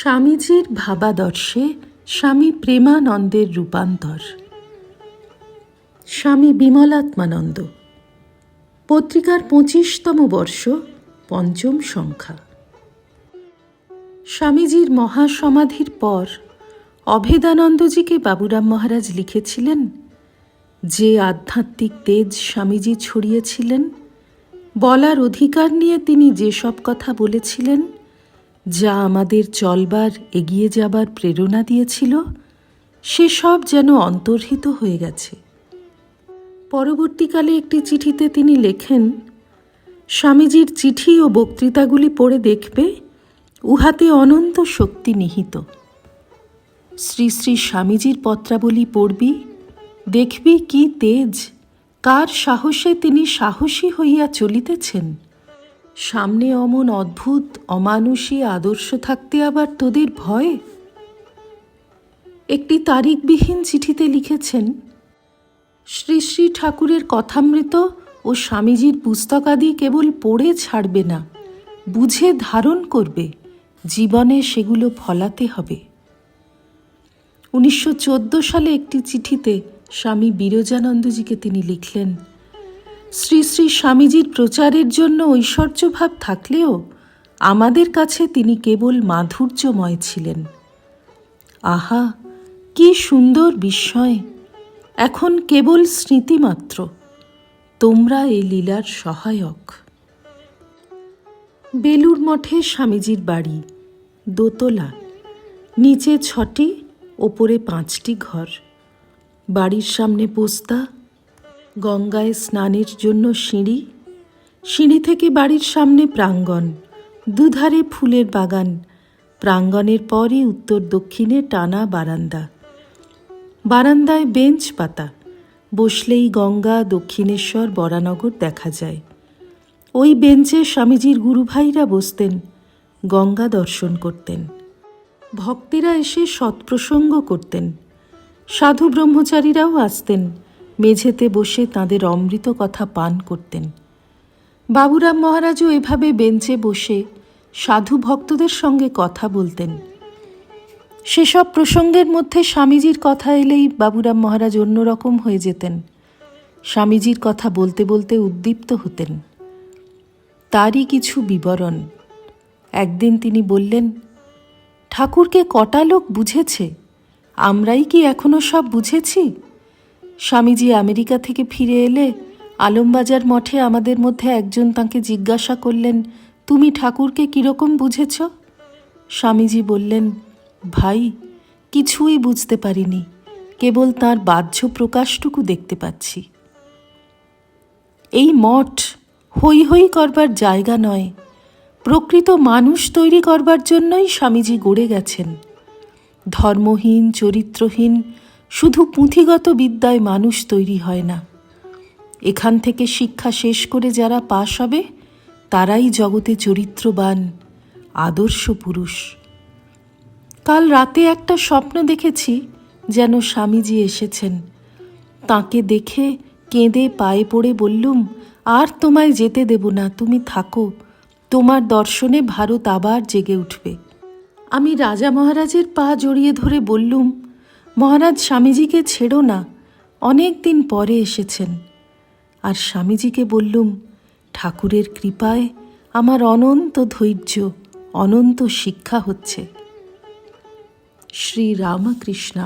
স্বামীজির ভাবাদর্শে স্বামী প্রেমানন্দের রূপান্তর। স্বামী বিমলাত্মানন্দ, পত্রিকার পঁচিশতম বর্ষ, পঞ্চম সংখ্যা। স্বামীজির মহাসমাধির পর অভেদানন্দজিকে বাবুরাম মহারাজ লিখেছিলেন, যে আধ্যাত্মিক তেজ স্বামীজি ছড়িয়েছিলেন, বলার অধিকার নিয়ে তিনি যেসব কথা বলেছিলেন যা আমাদের চলবার এগিয়ে যাবার প্রেরণা দিয়েছিল সেসব যেন অন্তর্হিত হয়ে গেছে। পরবর্তীকালে একটি চিঠিতে তিনি লেখেন, স্বামীজির চিঠি ও বক্তৃতাগুলি পড়ে দেখবে, উহাতে অনন্ত শক্তি নিহিত। শ্রী শ্রী স্বামীজির পত্রাবলী পড়বি, দেখবি কি তেজ, কার সাহসে তিনি সাহসী হইয়া চলিতেছেন। সামনে অমন অদ্ভুত, অমানুষী আদর্শ থাকতে আবার তোদের ভয়? একটি তারিখবিহীন চিঠিতে লিখেছেন, শ্রী শ্রী ঠাকুরের কথামৃত ও স্বামীজির পুস্তকাদি কেবল পড়ে ছাড়বে না, বুঝে ধারণ করবে, জীবনে সেগুলো ফলাতে হবে। উনিশশো চোদ্দ সালে একটি চিঠিতে স্বামী বিরজানন্দজিকে তিনি লিখলেন শ্রী শ্রী স্বামীজির প্রচারের জন্য ঐশ্বর্যভাব থাকলেও আমাদের কাছে তিনি কেবল মাধুর্যময় ছিলেন। আহা, কি সুন্দর বিস্ময়! এখন কেবল স্মৃতিমাত্র। তোমরা এই লীলার সহায়ক। বেলুর মঠে স্বামীজির বাড়ি, দোতলা। নিচে ছটি, ওপরে পাঁচটি ঘর। বাড়ির সামনে পোস্তা গঙ্গায় স্নানের জন্য সিঁড়ি। সিঁড়ি থেকে বাড়ির সামনে প্রাঙ্গণ, দুধারে ফুলের বাগান। প্রাঙ্গণের পরই উত্তর দক্ষিণে টানা বারান্দা। বারান্দায় বেঞ্চ পাতা, বসলেই গঙ্গা দক্ষিণেশ্বর বরানগর দেখা যায়। ওই বেঞ্চে স্বামীজির গুরুভাইরা বসতেন, গঙ্গা দর্শন করতেন। ভক্তেরা এসে সৎপ্রসঙ্গ করতেন। সাধু ব্রহ্মচারীরাও আসতেন মেঝেতে বসে তাদের অমৃত কথা পান করতেন। বাবুরাম মহারাজও এভাবে বেঞ্চে বসে সাধু ভক্তদের সঙ্গে কথা বলতেন। সেসব প্রসঙ্গের মধ্যে স্বামীজির কথা এলেই বাবুরাম মহারাজ অন্যরকম হয়ে যেতেন। স্বামীজির কথা বলতে বলতে উদ্দীপ্ত হতেন। তারই কিছু বিবরণ। একদিন তিনি বললেন, ঠাকুরকে কটা লোক বুঝেছে? আমরাই কি এখনও সব বুঝেছি? স্বামীজি আমেরিকা থেকে ফিরে এলে আলমবাজার মঠে আমাদের মধ্যে একজন তাঁকে জিজ্ঞাসা করলেন, তুমি ঠাকুরকে কীরকম বুঝেছ? স্বামীজি বললেন, ভাই, কিছুই বুঝতে পারিনি, কেবল তার বাহ্য প্রকাশটুকু দেখতে পাচ্ছি। এই মঠ হই হই করবার জায়গা নয়, প্রকৃত মানুষ তৈরি করবার জন্যই স্বামীজি গড়ে গেছেন। ধর্মহীন, চরিত্রহীন শুধু পুঁথিগত বিদ্যায় মানুষ তৈরি হয় না। এখান থেকে শিক্ষা শেষ করে যারা পাশ হবে, তারাই জগতে চরিত্রবান, আদর্শ পুরুষ। কাল রাতে একটা স্বপ্ন দেখেছি যেন স্বামীজি এসেছেন। তাকে দেখে কেঁদে পায়ে পড়ে বললুম, আর তোমায় যেতে দেব না, তুমি থাকো। তোমার দর্শনে ভারত আবার জেগে উঠবে। আমি রাজা মহারাজের পা জড়িয়ে ধরে বললুম মহারাজ স্বামীজিকে ছেড়ো না, অনেক দিন পরে এসেছেন। আর স্বামীজিকে বললুম, ঠাকুরের কৃপায় আমার অনন্ত ধৈর্য, অনন্ত শিক্ষা হচ্ছে। শ্রী রামকৃষ্ণ